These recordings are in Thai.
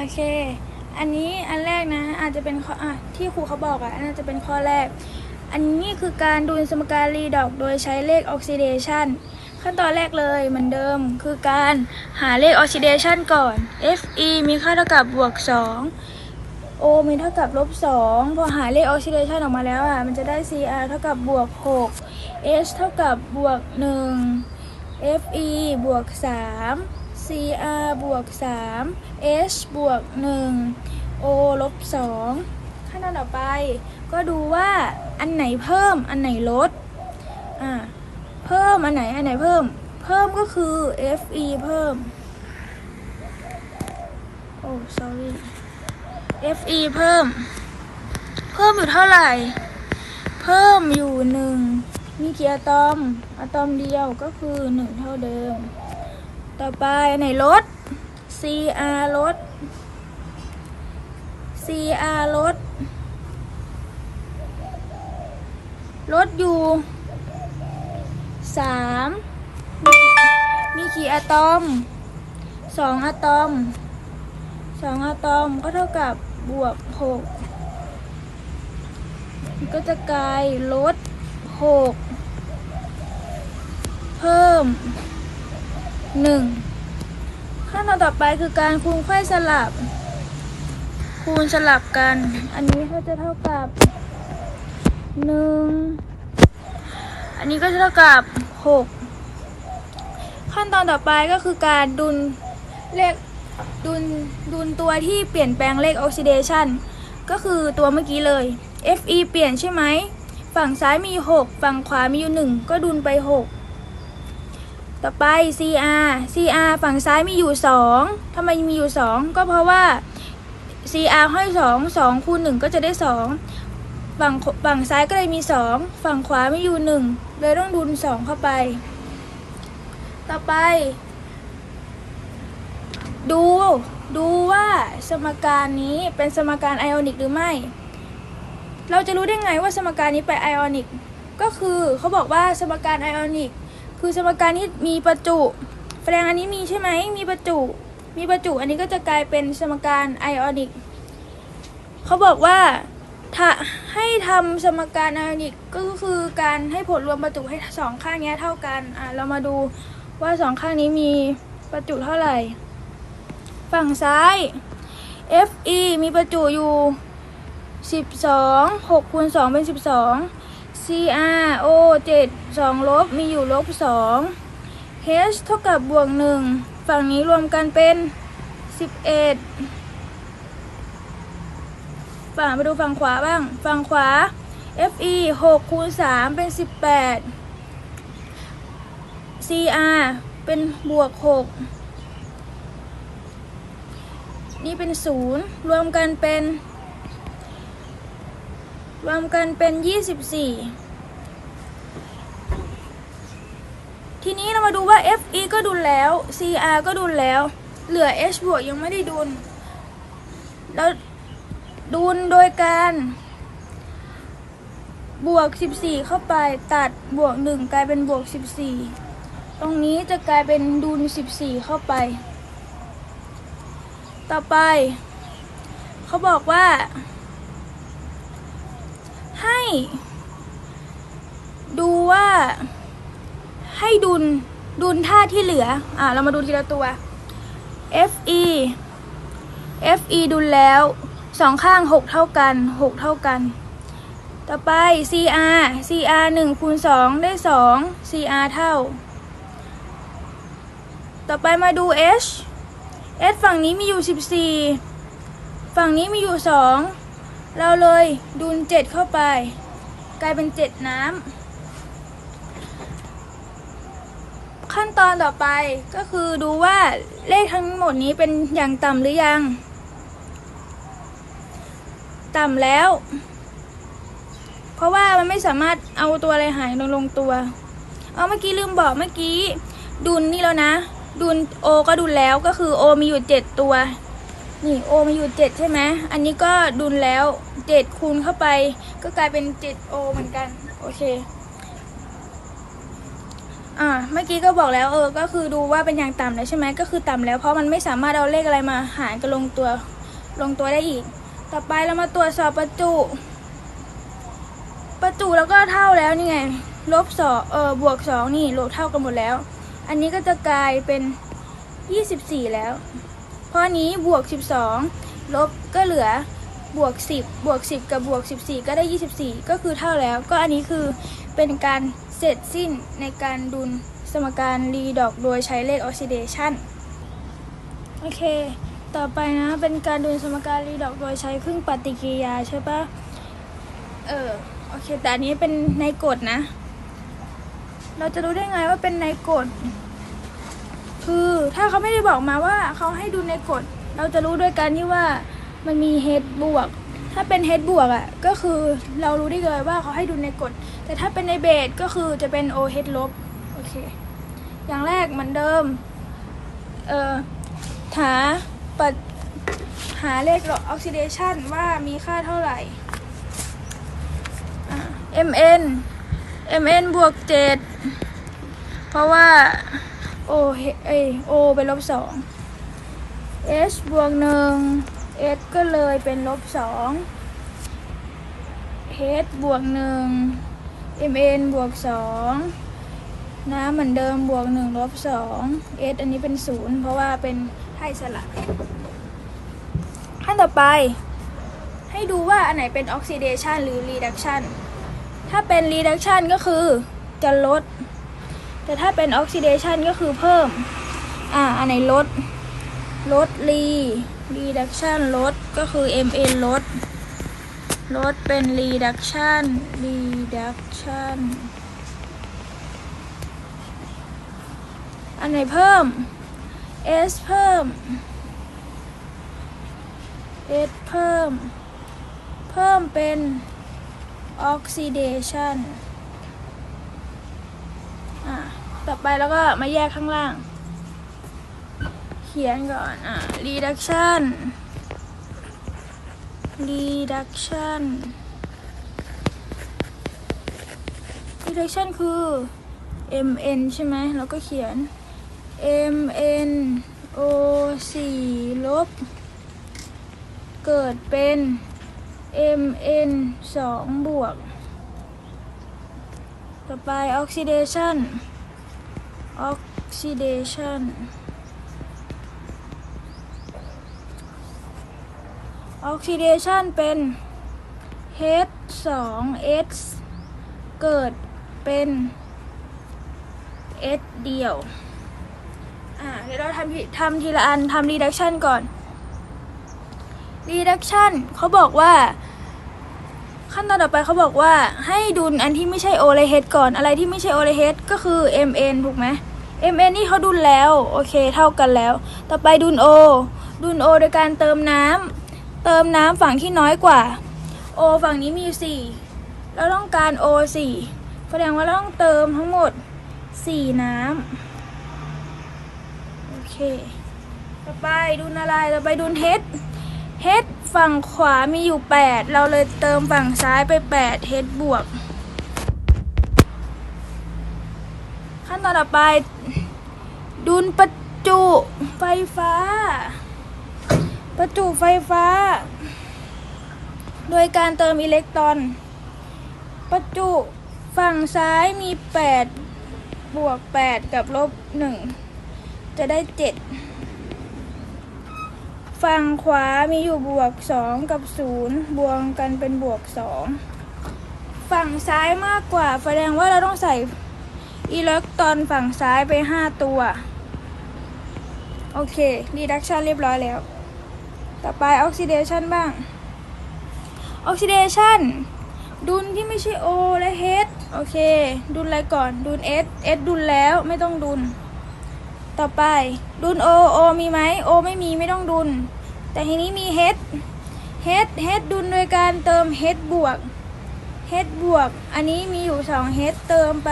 โอเค อันนี้อันแรกนะอาจจะเป็นข้ออที่ครูเขาบอกอะอันนั้นจะเป็นข้อแรก อันนี้คือการดูสมการรีดอกโดยใช้เลขออกซิเดชันขั้นตอนแรกเลยเหมือนเดิมคือการหาเลขออกซิเดชันก่อน Fe มีค่าเท่ากับบวก 2 O มีเท่ากับลบ 2 พอหาเลขออกซิเดชันออกมาแล้วอะมันจะได้ Cr เท่ากับบวก 6 H เท่ากับบวก 1 Fe บวก 3 Cr บวก3 H บวก1 O ลบ2ขั้นตอนต่อไป ก็ดูว่าอันไหนเพิ่มอันไหนลด อ่า เพิ่มอันไหนอันไหนเพิ่ม เพิ่มก็คือ Fe เพิ่ม โอ้ sorry Fe เพิ่ม เพิ่มอยู่เท่าไหร่ เพิ่มอยู่หนึ่งมีกี่อะตอม อะตอมเดียวก็คือหนึ่งเท่าเดิม ต่อไปอันไหนลด Cr ลด Cr ลดลดอยู่สามมีกี่อะตอมสองอะตอมสองอะตอมก็เท่ากับบวกหกก็จะกลายลดหกเพิ่ม หนึ่งขั้นตอนต่อไปคือการคูณไขว้สลับ คูณสลับกัน อันนี้ก็จะเท่ากับหนึ่งอันนี้ก็จะเท่ากับหกขั้นตอนต่อไปก็คือการดุลเลขดุลดุลตัวที่เปลี่ยนแปลงเลขออกซิเดชันก็คือตัวเมื่อกี้เลย Fe เปลี่ยนใช่ไหม ฝั่งซ้ายมี 6 ฝั่งขวามีอยู่ 1 ก็ดุลไป 6 ต่อไป Cr Cr ฝั่งซ้ายมีอยู่ 2ทำไมมีอยู่ 2 ก็เพราะว่า Cr ห้อย2 2คูณ1ก็จะได้ 2 ฝั่งฝั่งซ้ายก็เลยมีสองฝั่งขวาไม่อยู่หนึ่งเลยต้องดุลสองเข้าไป ต่อไป ดูดูว่าสมการนี้เป็นสมการไอออนิกหรือไม่ เราจะรู้ได้ไงว่าสมการนี้เป็นไอออนิก ก็คือเขาบอกว่าสมการไอออนิก คือสมการที่มีประจุแสดงอันนี้มีใช่ไหมมีประจุ มีประจุอันนี้ก็จะกลายเป็นสมการไอออนิกเขาบอกว่าถ้าให้ทำสมการไอออนิกก็คือการให้ผลรวมประจุให้สองข้างนี้เท่ากันอะเรามาดูว่าสองข้างนี้มีประจุเท่าไหร่ ฝั่งซ้าย Fe มีประจุอยู่ 12 6คูณ2เป็น 12 Cr O 7 2ลบมีอยู่ลบ2 H เท่ากับบวก 1 ฝั่งนี้รวมกันเป็น 11 ฝั่งไปดูฝั่งขวาบ้าง ฝั่งขวา Fe 6คูณ3เป็น 18 Cr เป็นบวก 6 นี่เป็น 0 รวมกันเป็น รวมกันเป็น 24 ทีนี้เรามาดูว่า Fe ก็ดุลแล้ว Cr ก็ดุลแล้ว เหลือ H บวกยังไม่ได้ดุล แล้วดูนโดยการบวก 14 เข้าไปตัดบวก 1 กลายเป็นบวก 14 ตรงนี้จะกลายเป็นดูน14 เข้าไป ต่อไป เขาบอกว่า ดูว่า ให้ดุลดุลท่าที่เหลือ อ่าเรามาดูทีละตัว Fe Fe ดุลแล้วสองข้างหกเท่ากันหกเท่ากัน ต่อไป CR CR หนึ่งคูณสองได้สอง CR เท่า ต่อไปมาดู H H ฝั่งนี้มีอยู่สิบสี่ฝั่งนี้มีอยู่สอง เราเลยดุลเจ็ดเข้าไป กลายเป็นเจ็ดน้ำขั้นตอนต่อไปก็คือดูว่าเลขทั้งหมดนี้เป็นอย่างต่ำหรือยัง ต่ำแล้ว เพราะว่ามันไม่สามารถเอาตัวอะไรหายลงลงตัว เอาเมื่อกี้ลืมบอกเมื่อกี้ ดุลนี่แล้วนะ ดุลโอก็ดุลแล้วก็คือโอมีอยู่เจ็ดตัว นี่โอมีอยู่เจ็ดใช่ไหม อันนี้ก็ดุลแล้วเจ็ดคูณเข้าไป ก็กลายเป็นเจ็ดโอเหมือนกัน โอเค อ่า เมื่อกี้ก็บอกแล้วเออ ก็คือดูว่าเป็นอย่างต่ำแล้วใช่ไหม ก็คือต่ำแล้วเพราะมันไม่สามารถเอาเลขอะไรมาหารกันลงตัวลงตัวได้อีก ต่อไปเรามาตรวจสอบประจุ ประจุแล้วก็เท่าแล้วนี่ไง ลบสองเออบวกสองนี่ลบเท่ากันหมดแล้ว อันนี้ก็จะกลายเป็นยี่สิบสี่แล้ว เพราะอันนี้บวกสิบสองลบก็เหลือบวกสิบบวกสิบกับบวกสิบสี่ก็ได้ยี่สิบสี่ก็คือเท่าแล้ว ก็อันนี้คือเป็นการเสร็จสิ้นในการดุลสมการรีดอกโดยใช้เลขออกซิเดชันโอเค ต่อไปนะเป็นการดุลสมการรีดอกโดยใช้ครึ่งปฏิกิริยาใช่ปะเออโอเค แต่อันนี้เป็นในกฎนะ เราจะรู้ได้ไงว่าเป็นในกฎ คือถ้าเขาไม่ได้บอกมาว่าเขาให้ดูในกฎ เราจะรู้ด้วยการที่ว่ามันมี head บวก ถ้าเป็น head บวกอะก็คือเรารู้ได้เลยว่าเขาให้ดูในกฎ แต่ถ้าเป็นในเบสก็คือจะเป็น o head ลบโอเค อย่างแรกเหมือนเดิม เอ่อหาปัดหาเลขออกซิเดชันว่ามีค่าเท่าไหร่อ่า mn mn บวกเจ็ดเพราะว่า o เอย o เป็นลบสอง h บวกหนึ่ง h ก็เลยเป็นลบสอง h บวกหนึ่ง mn บวกสองน้ำเหมือนเดิมบวกหนึ่งลบสอง h อันนี้เป็นศูนย์เพราะว่าเป็นไพ่สลับขั้นต่อไป ให้ดูว่าอันไหนเป็นออกซิเดชันหรือ reduction ถ้าเป็น reduction ก็คือจะลด แต่ถ้าเป็นออกซิเดชันก็คือเพิ่ม อ่า อันไหนลด ลดรี reduction ลดก็คือ mn ลด ลดเป็น reduction reduction อันไหนเพิ่ม s เพิ่ม s เพิ่ม เพิ่มเป็น oxidation อะ ต่อไปแล้วก็มาแยกข้างล่าง เขียนก่อน อะ reduction reduction reduction คือ mn ใช่ไหมเราก็เขียน mn o 4ลบ เกิดเป็น mn 2บวก ต่อไป oxidation oxidation oxidation เป็น H 2 S เกิดเป็น S เดียว อ่า เดี๋ยวเราทำทีทำทีละอันทำ reduction ก่อน reduction เขาบอกว่า ขั้นตอนต่อไปเขาบอกว่าให้ดุลอันที่ไม่ใช่ o และ h ก่อนอะไรที่ไม่ใช่ o และ h ก็คือ mn ถูกไหม mn นี่เขาดุลแล้ว โอเคเท่ากันแล้ว ต่อไปดุล o ดุล o โดยการเติมน้ำเติมน้ำฝั่งที่น้อยกว่า o ฝั่งนี้มี4เราต้องการ o 4แสดงว่าเราต้องเติมทั้งหมด 4 น้ำโอเค ต่อไปดุลอะไร ต่อไปดุล h h ฝั่งขวามีอยู่ 8 เราเลยเติมฝั่งซ้ายไป 8 h บวก ขั้นตอนต่อไป ดุลประจุไฟฟ้า ประจุไฟฟ้า โดยการเติมอิเล็กตรอน ประจุฝั่งซ้ายมี 8 บวก 8 กับลบ 1 จะได้ 7 ฝั่งขวามีอยู่บวก 2 กับ 0 บวกกันเป็นบวก 2 ฝั่งซ้ายมากกว่าแสดงว่าเราต้องใส่ อิเล็กตรอนฝั่งซ้ายไป 5 ตัว โอเค reduction เรียบร้อยแล้ว ต่อไป oxidation บ้าง oxidation ดุลที่ไม่ใช่ O และ H โอเค ดุลอะไรก่อน ดุล S S ดุลแล้วไม่ต้องดุล ต่อไป ดุล O O มีไหม O ไม่มีไม่ต้องดุล แต่ทีนี้มี H H H ดุลโดยการเติม H บวก H บวก อันนี้มีอยู่2 H เติมไป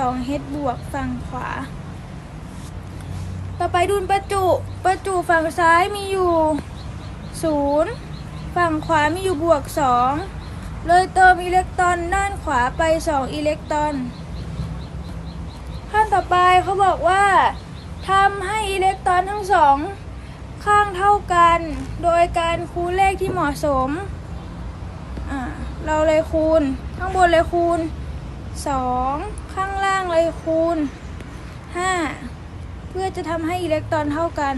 2 H บวกฝั่งขวา ต่อไปดุลประจุ ประจุฝั่งซ้ายมีอยู่ 0 ฝั่งขวามีอยู่บวก 2 เลยเติมอิเล็กตรอนด้านขวาไป 2 อิเล็กตรอน ขั้นต่อไปเขาบอกว่าทำให้อิเล็กตรอนทั้งสองข้างเท่ากัน โดยการคูณเลขที่เหมาะสม เราเลยคูณ ข้างบนเลยคูณ 2 ข้างล่างเลยคูณ 5 เพื่อจะทำให้อิเล็กตรอนเท่ากัน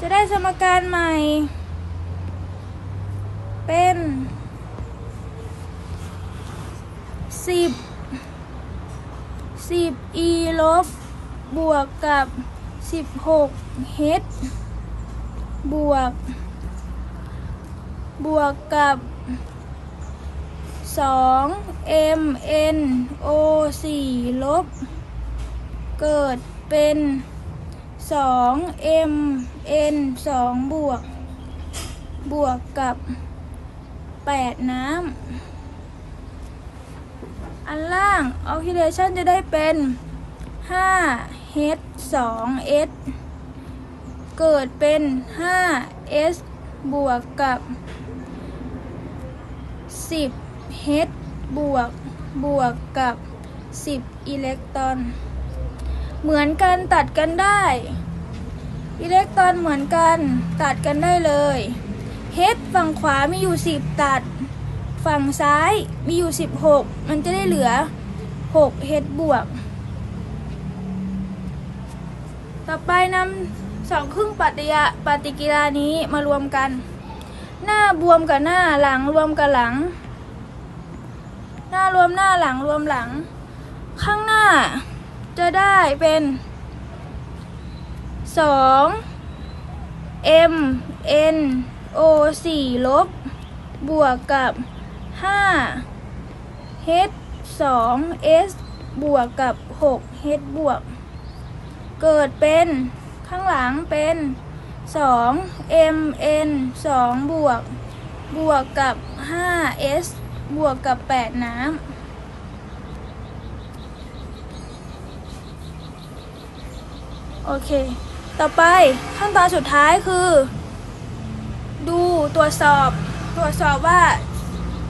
จะได้สมการใหม่ เป็น 10 10 e ลบบวกกับ 16 h บวก บวกกับ 2 m n o 4ลบ เกิดเป็น 2 m n 2บวก บวกกับ 8 น้ำ อันล่าง oxidation จะได้เป็น 5 h 2 s เกิดเป็น 5 s บวกกับ 10 h บวกบวกกับ 10 อิเล็กตรอน เหมือนกันตัดกันได้ อิเล็กตรอนเหมือนกันตัดกันได้เลย h ฝั่งขวามีอยู่ 10 ตัด ฝั่งซ้ายมีอยู่ 16 มันจะได้เหลือ 6 h บวก ต่อไปนำสองครึ่งปฏิยะปฏิกิริยานี้มารวมกัน หน้าบวมกับหน้าหลังรวมกับหลัง หน้ารวมหน้าหลังรวมหลัง ข้างหน้าจะได้เป็น2 m n o 4ลบ บวกกับ5 h 2 s บวกกับ6 h บวก เกิดเป็นข้างหลังเป็น2 m n 2บวก บวกกับ5 s บวกกับ8น้ำ โอเค ต่อไปขั้นตอนสุดท้ายคือ ดูตรวจสอบตรวจสอบว่า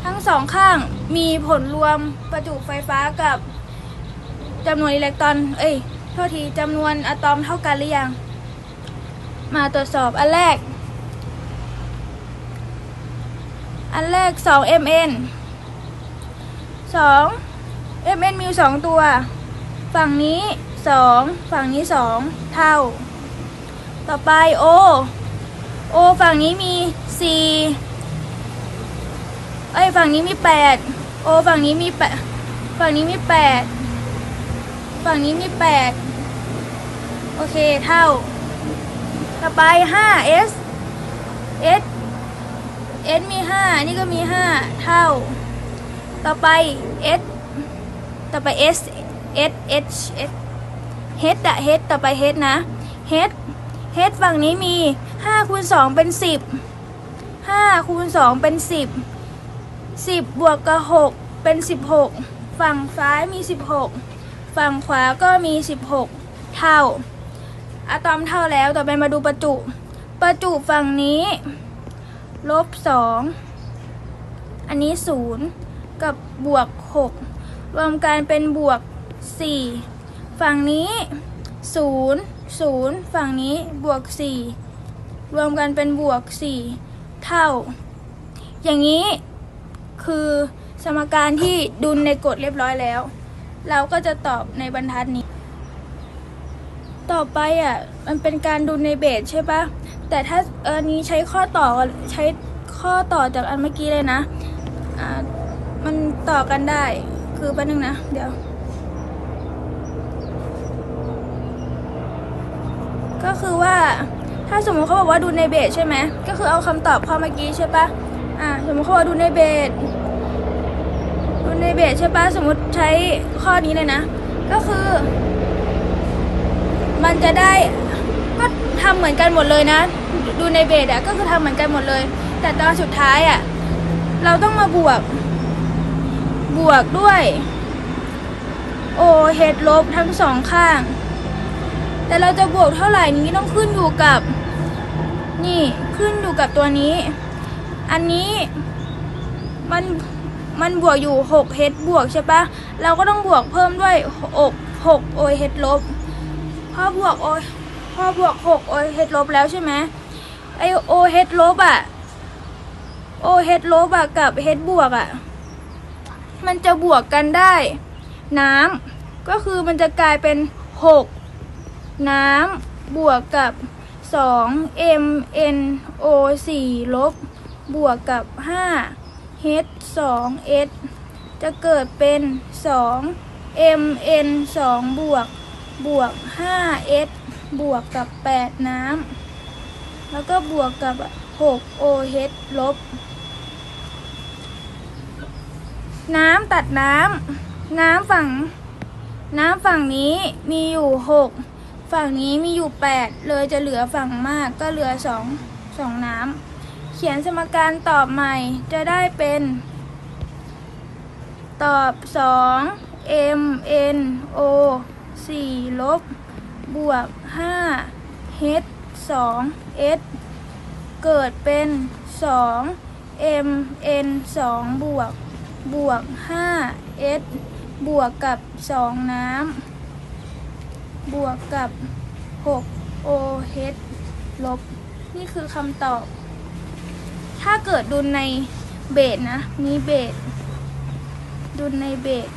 ทั้งสองข้างมีผลรวมประจุไฟฟ้ากับจำนวนอิเล็กตรอน เอ้ย โทษทีจำนวนอะตอมเท่ากันหรือยัง มาตรวจสอบอันแรก อันแรก 2 mn 2 mn มีอยู่สองตัว ฝั่งนี้2ฝั่งนี้2เท่า ต่อไป o o ฝั่งนี้มี4เอ้ยฝั่งนี้มี8 o ฝั่งนี้มี8ฝั่งนี้มี8ฝั่งนี้มี8โอเคเท่า ต่อไป5 s s s มี5นี่ก็มี5เท่า ต่อไป s ต่อไป s s h s h อะ h ต่อไป h นะ h h ฝั่งนี้มี5คูณ2เป็น 10 5คูณ2เป็น 10 10 บวกกับ 6 เป็น 16 ฝั่งซ้ายมี 16 ฝั่งขวาก็มี 16 เท่า อะตอมเท่าแล้วต่อไปมาดูประจุ ประจุฝั่งนี้ลบ2อันนี้0 กับบวก 6 รวมกันเป็นบวก 4 ฝั่งนี้ 0 0 ฝั่งนี้บวก 4 รวมกันเป็นบวก 4 เท่า อย่างนี้คือสมการที่ดุลในกฎเรียบร้อยแล้ว เราก็จะตอบในบรรทัดนี้ ต่อไปอะมันเป็นการดุลในเบสใช่ปะแต่ถ้าเออนี้ใช้ข้อต่อใช้ข้อต่อจากอันเมื่อกี้เลยนะอ่า มันต่อกันได้ คือแป๊บนึงนะ เดี๋ยว ก็คือว่าถ้าสมมติเขาบอกว่าดูในเบสใช่ไหม ก็คือเอาคำตอบข้อเมื่อกี้ใช่ปะอ่าสมมติเขาบอกดูในเบสดูในเบสใช่ปะสมมติใช้ข้อนี้เลยนะ ก็คือ มันจะได้ก็ทำเหมือนกันหมดเลยนะ ดูในเบสอะก็คือทำเหมือนกันหมดเลย แต่ตอนสุดท้ายอะเราต้องมาบวก บวกด้วย โอเฮดลบทั้งสองข้าง แต่เราจะบวกเท่าไหร่นี้ต้องขึ้นอยู่กับ นี่ขึ้นอยู่กับตัวนี้ อันนี้มันมันบวกอยู่6 h บวกใช่ปะเราก็ต้องบวกเพิ่มด้วย6 6 o h ลบพอบวก o พอบวก6 o h ลบแล้วใช่ไหมไอ o h ลบอะ o h ลบอะกับ h บวกอะ มันจะบวกกันได้ น้ำก็คือมันจะกลายเป็น 6 น้ำบวกกับ 2 m n o 4 ลบบวกกับ 5 h 2 s จะเกิดเป็น 2 m n 2 บวกบวก 5 s บวกกับ 8 น้ำ แล้วก็บวกกับ 6 o h ลบ น้ำตัดน้ำน้ำฝั่ง น้ำฝั่งนี้มีอยู่หกฝั่งนี้มีอยู่แปดเลยจะเหลือฝั่งมากก็เหลือสองสองน้ำเขียนสมการตอบใหม่จะได้เป็น ตอบสอง m n o สี่ลบบวกห้า h สอง s เกิดเป็นสอง m n สองบวก บวก 5s บวกกับ 2 น้ำบวกกับ 6 oh ลบ นี่คือคำตอบ ถ้าเกิดดูในเบสนะ มีเบสดูในเบส